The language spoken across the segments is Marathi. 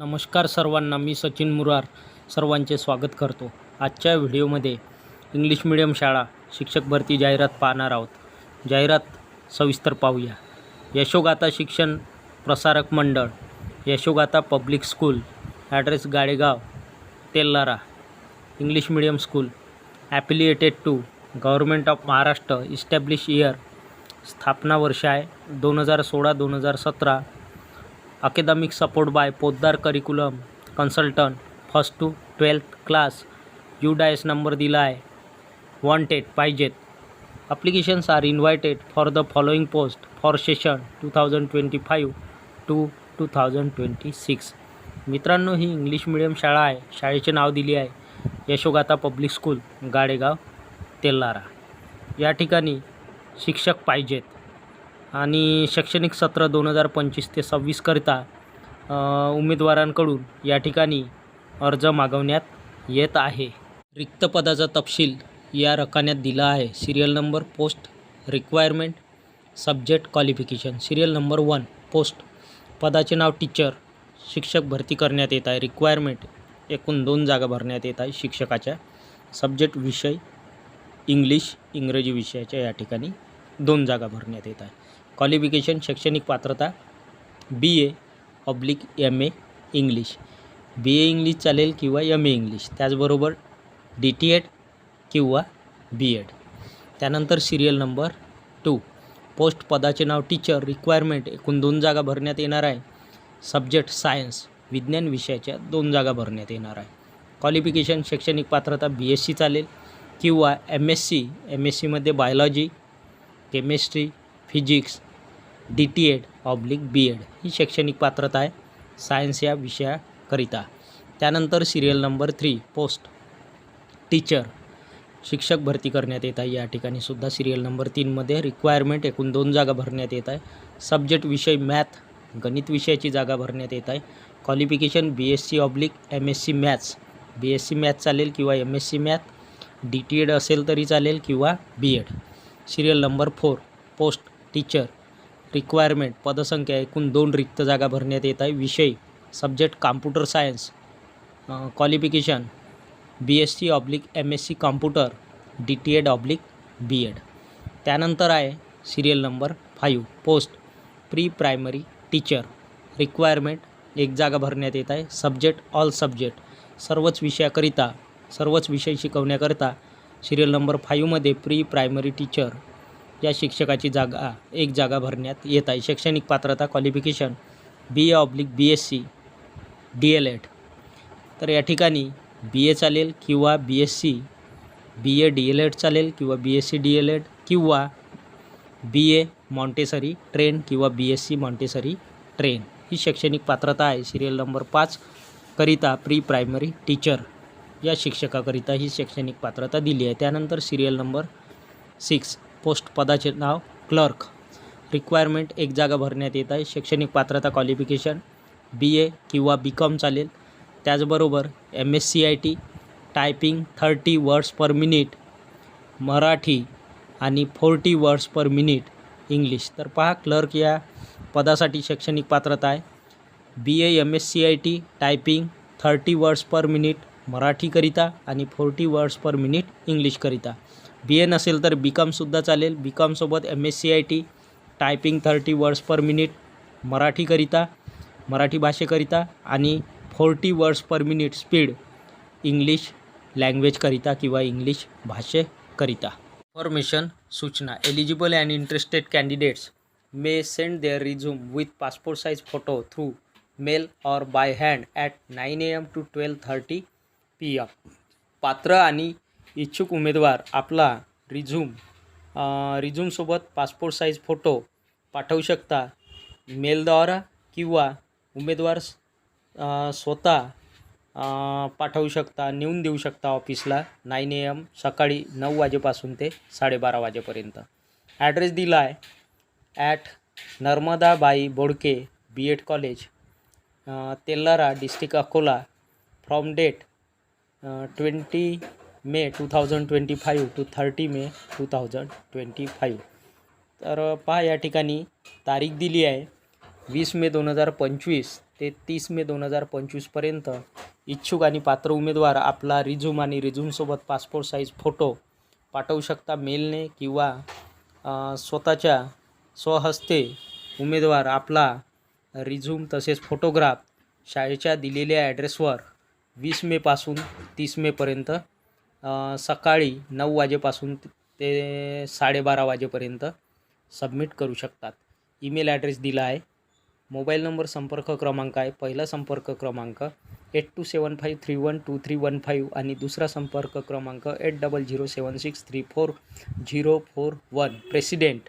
नमस्कार सर्वांना मी सचिन मुरार सर्वांचे स्वागत करतो. आजच्या व्हिडिओमध्ये इंग्लिश मिडियम शाळा शिक्षक भरती जाहिरात पाहणार आहोत. जाहिरात सविस्तर पाहूया. Yashogatha Shikshan Prasarak Mandal Yashogatha public school address Gadegaon Telhara English medium school affiliated to government of Maharashtra establish year स्थापना वर्ष आहे दोन हजार सोळा दोन हजार सतरा academic support by Poddar curriculum consultant first to twelfth class U DISE number दिला आहे वॉन्टेड पाहिजेत. Applications are invited for the following post for session two thousand twenty five to two thousand twenty six मित्रांनो ही इंग्लिश मिडियम शाळा आहे. शाळेचे नाव दिले आहे. यशोगाथा पब्लिक स्कूल गाडेगाव तेल्लारा या ठिकाणी शिक्षक पाहिजेत. आणि शैक्षणिक सत्र दोन हजार पंचवीस ते सव्वीसकरिता उमेदवारांकडून या ठिकाणी अर्ज मागवण्यात येत आहे. रिक्त पदाचा तपशील या रकान्यात दिला आहे. Serial number post requirement subject qualification. Serial number one post पदाचे नाव टीचर शिक्षक भरती करण्यात येत आहे. रिक्वायरमेंट एकूण दोन जागा भरण्यात येत आहे. शिक्षकाच्या सब्जेक्ट विषय इंग्लिश इंग्रजी विषयाच्या या ठिकाणी दोन जागा भरण्यात येत आहे. क्वालिफिकेशन शैक्षणिक पात्रता B A oblique M A English B A English चालेल किंवा एम ए इंग्लिश त्याचबरोबर डी टी एड किंवा बी एड त्यानंतर सिरियल नंबर टू पोस्ट पदाचे नाव टीचर रिक्वायरमेंट एकूण दोन जागा भरण्यात येणार आहे. सब्जेक्ट सायन्स विज्ञान विषयाच्या दोन जागा भरण्यात येणार आहे. क्वालिफिकेशन शैक्षणिक पात्रता बी एस सी चालेल किंवा M S C M S सीमध्ये biology chemistry physics D T Ed oblique B Ed ही शैक्षणिक पात्रता आहे. सायन्स या विषयाकरिता. त्यानंतर serial number three post teacher शिक्षक भरती करण्यात येत आहे. या ठिकाणी सुद्धा सिरियल नंबर तीनमध्ये रिक्वायरमेंट एकूण दोन जागा भरण्यात येत आहे. सब्जेक्ट विषय मॅथ गणित विषयाची जागा भरण्यात येत आहे. Qualification B S C oblique M S C maths B S C math चालेल किंवा M S C math D T Ed असेल तरी चालेल किंवा B Ed serial number four post teacher requirement पदसंख्या एकूण दोन रिक्त जागा भरण्यात येत आहे. विषय subject computer science qualification B S C oblique M S C computer D T Ed oblique B Ed त्यानंतर आहे serial number five post pre primary teacher requirement एक जागा भरण्यात येत आहे. सब्जेक्ट ऑल सब्जेक्ट सर्वच विषयाकरिता सर्वच विषय शिकवण्याकरिता सिरियल नंबर फाईव्हमध्ये प्री प्रायमरी टीचर या शिक्षकाची जागा एक जागा भरण्यात येत आहे. शैक्षणिक पात्रता qualification B A oblique B S C D L Ed तर या ठिकाणी बी ए चालेल किंवा B S C B A D L Ed चालेल किंवा B S C D L Ed किंवा बी ए मॉन्टेसरी ट्रेन किंवा B S C Montessori train ही शैक्षणिक पात्रता आहे. सिरियल नंबर पाच करिता प्री प्रायमरी टीचर या शिक्षकाकरिता ही शैक्षणिक पात्रता दिली आहे. त्यानंतर सिरियल नंबर सिक्स पोस्ट पदाचे नाव क्लर्क. रिक्वायरमेंट एक जागा भरण्यात येत आहे. शैक्षणिक पात्रता क्वालिफिकेशन बी ए किंवा बी कॉम चालेल. त्याचबरोबर M S C I T typing thirty words per minute Marathi आणि forty words per minute English. तर पहा क्लर्क या पदासाठी शैक्षणिक पात्रता आहे. B A M S C I T typing thirty words per minute मराठीकरिता आणि फोर्टी वर्ड्स पर मिनिट इंग्लिशकरिता. बी ए नसेल तर बी कॉमसुद्धा चालेल. B कॉमसोबत M S C I T typing thirty words per minute मराठीकरिता Marathi भाषेकरिता आणि forty words per minute speed English लँग्वेजकरिता किंवा इंग्लिश भाषेकरिता. इन्फॉर्मेशन सूचना eligible and interested candidates may send their resume with passport size photo through mail or by hand at nine A M to twelve thirty P M पात्र आणि इच्छुक उमेदवार आपला रिझ्यूम रिझ्यूमसोबत पासपोर्ट साईज फोटो पाठवू शकता. मेलद्वारा किंवा उमेदवार स्वतः पाठवू शकता नेऊन देऊ शकता ऑफिसला नाईन ए एम सकाळी नऊ वाजेपासून ते साडेबारा वाजेपर्यंत. ॲड्रेस दिला आहे at Narmadabai Bodke B Ed college Telhara district Akola. From date twenty May two thousand twenty five to thirty May two thousand twenty five तर पहा या ठिकाणी तारीख दिली आहे. वीस मे दोन हजार पंचवीस ते तीस मे दोन हजार पंचवीसपर्यंत इच्छुक आणि पात्र उमेदवार आपला रिझ्यूम आणि रिझ्यूमसोबत पासपोर्ट साईज फोटो पाठवू शकता. मेलने किंवा स्वतःच्या स्वहस्ते उमेदवार आपला रिझ्यूम तसेच फोटोग्राफ शाळेच्या दिलेल्या ॲड्रेसवर वीस मेपासून तीस मेपर्यंत सकाळी नऊ वाजेपासून ते साडेबारा वाजेपर्यंत सबमिट करू शकतात. ईमेल ॲड्रेस दिला आहे. मोबाईल नंबर संपर्क क्रमांक आहे. पहिला संपर्क क्रमांक eight two seven five three one two three one five आणि दुसरा संपर्क क्रमांक eight double zero seven six three four zero four one. President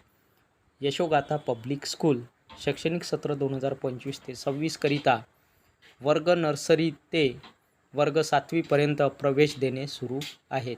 Yashogatha public school शैक्षणिक सत्र दोन हजार पंचवीस ते सव्वीसकरिता वर्ग नर्सरी ते वर्ग सातवीपर्यंत प्रवेश देणे सुरू आहेत.